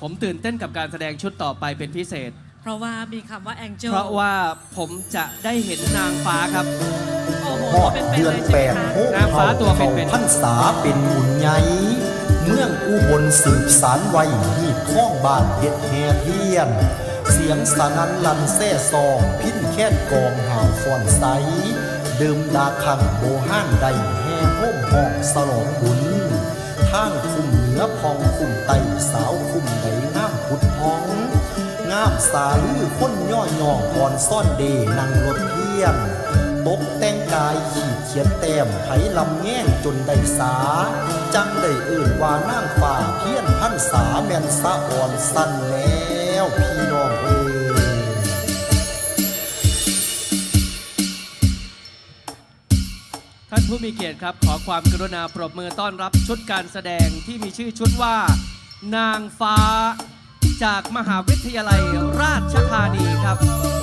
ผมตื่นเต้นกับการแสดงชุดต่อไปเป็นพิเศษ เพราะว่ามีคำว่าแองเจิลเพราะว่าผมจะได้เห็นนางฟ้าครับ โอ้โหฮอดเป็นไปเดือเลนยใช่แปไหมดคะโฮนางฟ้าตัวเป็นๆเขาพันษาเป็นบุญใหญ่เมืองอุบลสืบสารไว้หีบข้องบ้านเฮ็ดแห่เทียน เสียงสนันลันแซ่ซองพินแค้นกองหาวฟอนใสดื่มดาคังโบห้านใดแห่ห้มห้องสลองบุญ ทางคุมเหนือพองคุมไตสาวคุมไหลงามพุดพอง งามสาลือค้นย่อย่อก่อนซ่อนเดนั่งรถเทียนตกแต่งกายขีดเขียนแต้มไผลำแง่งจนได้สา จังได้เอื่นว่านั่งฝ่าเพี้ยนพันสาแม่นสะอ่อนสั้นแล้วพี่ ผู้มีเกียรติครับ ขอความกรุณาปรบมือต้อนรับชุดการแสดงที่มีชื่อชุดว่า นางฟ้าจากมหาวิทยาลัยราชธานีครับ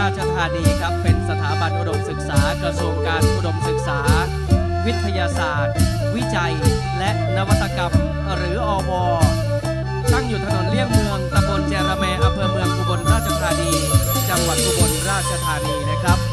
ราชธานีครับ เป็นสถาบันอุดมศึกษากระทรวงการอุดมศึกษา วิทยาศาสตร์ วิจัย และนวัตกรรมหรืออวตั้งอยู่ถนนเลี่ยงเมืองตำบลเจระเมอำเภอเมืองอุบลราชธานี จังหวัดอุบลราชธานีนะครับ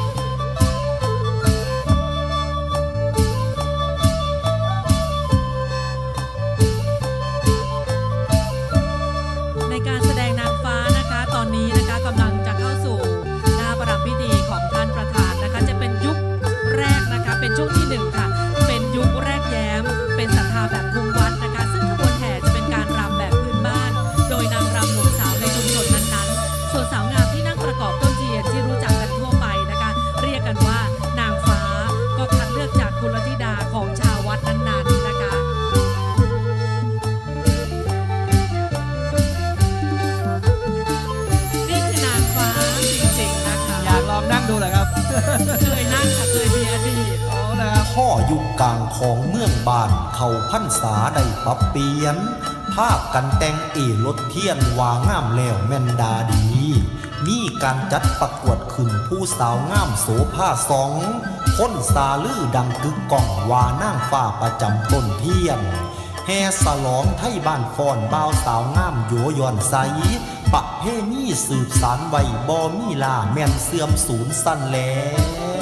ลองนั่งดูเหรอครับเคยนั่งค่ะเคยมีอดีตอ๋อนะครับพ่ออยู่กลางของเมืองบ้านเขาพันษาได้ปรับเปลี่ยนภาพกันแต่งเอรถเทียนวางามแล้วแม่นดาดี มีการจัดประกวดขึ้นผู้สาวงามโสภาสองคนสาลือดังกึกก้องว่านั่งฟ้าประจำต้นเทียนแห่สลองไทยบ้านฟอนบ่าวสาวงามโยย่อนใส ประเพณีสืบสารไว้บ่มีลาแม่นเสื่อมสูญสั้นแล้ว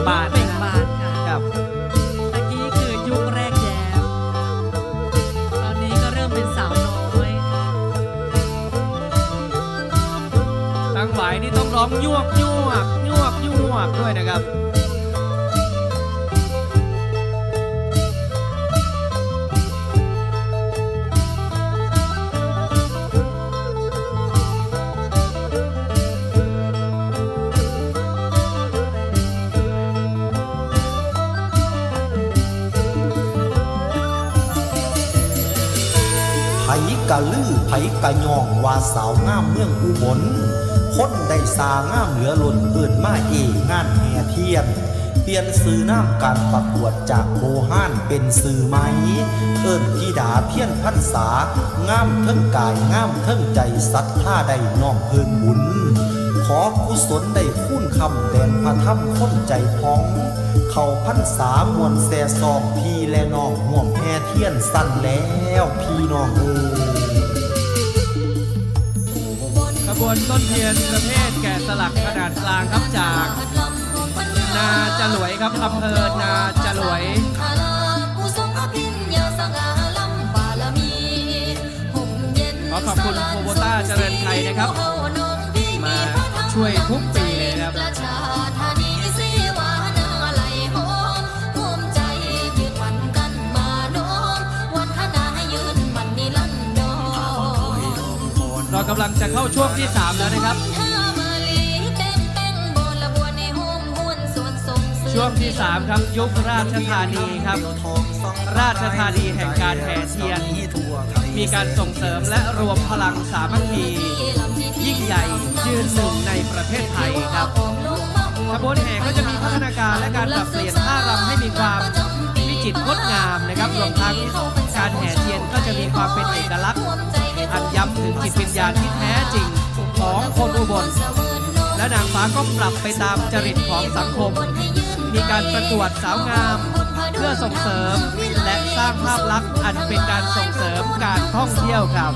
บ่งบานเบ่งบานค่ะครับตะกี้คือยุคแรกแย้มตอนนี้ก็เริ่มเป็นสาวน้อยตั้งไหวนี่ต้องร้องยวกยวกยวกยวกด้วยนะครับ กะลือไผกะยองว่าสาวงามเมืองอุบลคนได้สางามเหลือล้นเอื่นมาเองานแห่เทียนเปลี่ยนซื้อน้ำการประกวดจากโบห้านเป็นซื้อไหมเอิ้นธิดาเทียนพันษางามเทิงกายงามเทิงใจสัทธาได้น้อมเพิ่งบุญ อกุศลได้คุ้นคำแดนพระธรรมค้นใจพ้อง เข้าพันษามวลแส่ซองพี่และน้องห่วมแพ่เทียนสั่นแล้วพี่น้องเอ้ขบวนต้นเทียนประเภทแกะสลักขนาดกลางครับจาก นาจรวยครับอำเภอนาจรวยขอขอบคุณโคโบต้าเจริญไทยนะครับ เรากำลังจะเข้าช่วงที่ 3 แล้วนะครับ ช่วงที่ 3 ครับ ยุคราชธานีครับ ราชธานีแห่งการแห่เทียน มีการส่งเสริมและรวมพลังสามัคคียิ่งใหญ่ยืนหนึ่งในประเทศไทยครับขบวนแห่ก็จะมีพัฒนาการและการปรับเปลี่ยนท่ารำให้มีความวิจิตรงดงามนะครับรวมทั้งการแห่เทียนก็จะมีความเป็นเอกลักษณ์ ย้ำถึงจิตวิญญาณที่แท้จริงของคนอุบล และนางฟ้าก็ปรับไปตามจริตของสังคม มีการประกวดสาวงาม เพื่อส่งเสริมและสร้างภาพลักษณ์อันเป็นการส่งเสริมการท่องเที่ยวครับ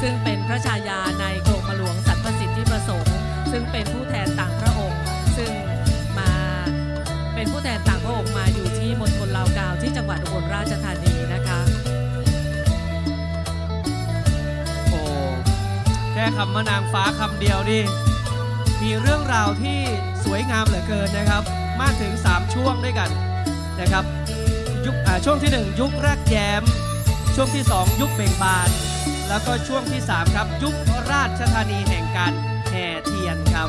ซึ่งเป็นพระชายาในกรมหลวงสัตว์ประสิทธิประสงค์ ซึ่งเป็นผู้แทนต่างพระองค์ ซึ่งมาเป็นผู้แทนต่างพระองค์มาอยู่ที่มณฑลลาวกาวที่จังหวัดอุบลราชธานีนะคะโอ้แค่คำว่านางฟ้าคำเดียวนี่มีเรื่องราวที่สวยงามเหลือเกินนะครับ มากถึง 3 ช่วงด้วยกันนะครับยุคช่วงที่ 1 ยุคแรกแย้ม ช่วงที่ 2 ยุคเบ่งบาน แล้วก็ช่วงที่ 3 ครับ ยุคราชธานีแห่งการแห่เทียนครับ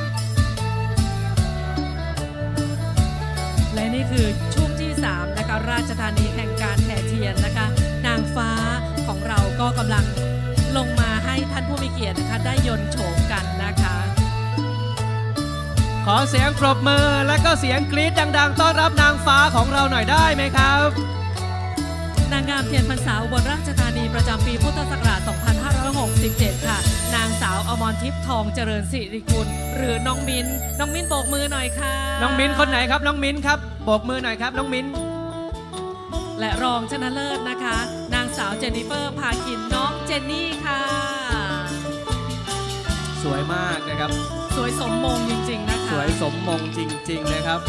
และนี่คือช่วงที่ 3 นะคะ ราชธานีแห่งการแห่เทียนนะคะ นางฟ้าของเราก็กำลังลงมาให้ท่านผู้มีเกียรตินะคะ ได้ยนต์โฉมกันนะคะ ขอเสียงปรบมือและก็เสียงกรี๊ดดัง ๆ ต้อนรับนางฟ้าของเราหน่อยได้ไหมครับนางงามเทียนพรรษาอุบลราชธานีประจำปีพุทธศักราช 2567 ค่ะ นางสาวอมรทิพย์ทองเจริญสิริกุลหรือน้องมิ้น น้องมิ้นโบกมือหน่อยค่ะน้องมิ้นคนไหนครับ น้องมิ้นครับโบกมือหน่อยครับน้องมิ้น และรองชนะเลิศนะคะ นางสาวเจนนิเฟอร์พาคินน้องเจนนี่ค่ะ สวยมากนะครับ สวยสมมงจริง ๆ นะคะ สวยสมมงจริงๆเลยครับ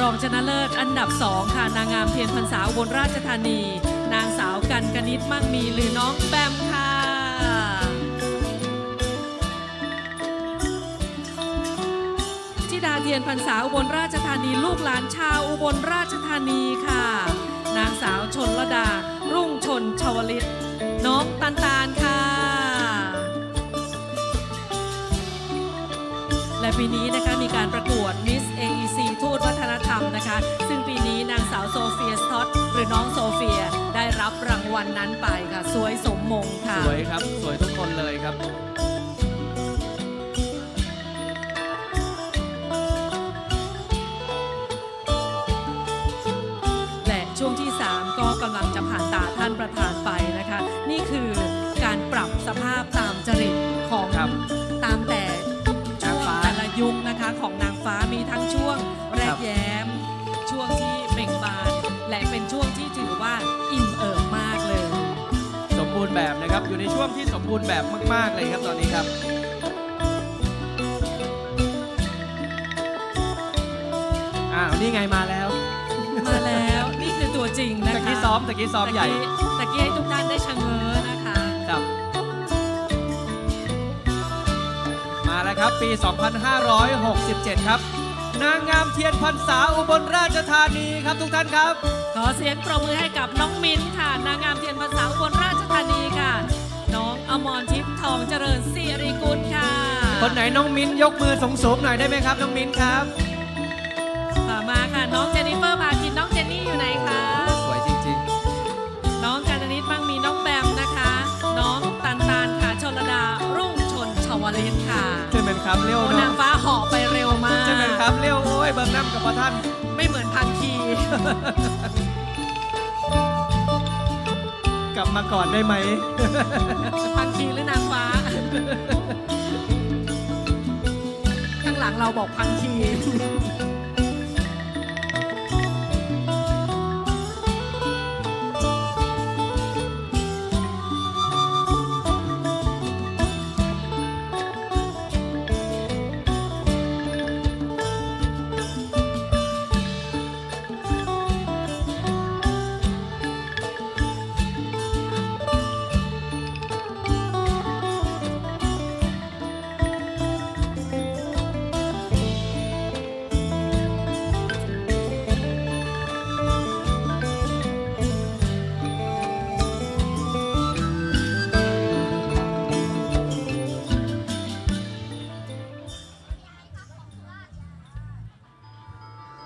รองชนะเลิศอันดับ2ค่ะนางงามเทียนพรรษาอุบลราชธานี นางสาวกันกนิษฐ์มั่งมีหรือน้องแบมค่ะธิดาเทียนพรรษาอุบลราชธานีลูกหลานชาวอุบลราชธานีค่ะ นางสาวชนระดา รุ่งชนชวลิต น้องตันตานค่ะ และปีนี้นะคะมีการประกวด Miss AEC ทูตวัฒนธรรมนะคะ ซึ่งปีนี้นางสาวโซเฟียสท็อตหรือน้องโซเฟีย รับรางวัลนนั้นไปค่ะ สวยสมมงค่ะ สวยครับ สวยทุกคนเลยครับ และช่วงที่ 3 ก็กำลังจะผ่านตาท่านประธานไปนะคะ นี่คือการปรับสภาพตามจริตของครับตามแต่ช่วงนางฟ้าแต่ละยุคนะคะของนางฟ้ามีทั้งช่วงแรครักบ แย้ม ช่วงที่เบ่งบาน และเป็นช่วงที่ถือว่าอิ่มเอิบมากเลยสม บูรณ์แบบนะครับ อยู่ในช่วงที่สมบูรณ์แบบมาก ๆ เลยครับตอนนี้ครับอ้าวนี่ไงมาแล้วมาแล้วนี่คือตัวจริงนะคะตะกี้ซ้อมตะกี้ซ้อมใหญ่ตะกี้ให้ทุกท่านได้ชะเง้อนะคะ ครับ มาแล้วครับปี 2567 ครับ นางงามเทียนพรรษาอุบลราชธานีครับทุกท่านครับ ขอเสียงปรบมือให้กับน้ คนไหนน้องมิ้นยกมือสูงๆหน่อยได้ไหมครับ น้องมิ้นครับ ต่อมาค่ะน้องเจนนิเฟอร์พาคินน้องเจนนี่อยู่ไหนคะสวยจริงน้องการนิดบ้างมีน้องแบมนะคะ น้องตันตานค่ะชนระดารุ่งชนชวลิตค่ะๆใช่ไหมครับเร็วโอ้นาเนาะงฟ้าเหาะไปเร็วมากใช่ไหมครับเร็วโอ้ยเบิ่งน้ำกับพระท่าน ไม่เหมือนพังคีกลับมาก่อนได้ไหม พังคีหรือนางฟ้าข้างหลั งเราบอกพังคี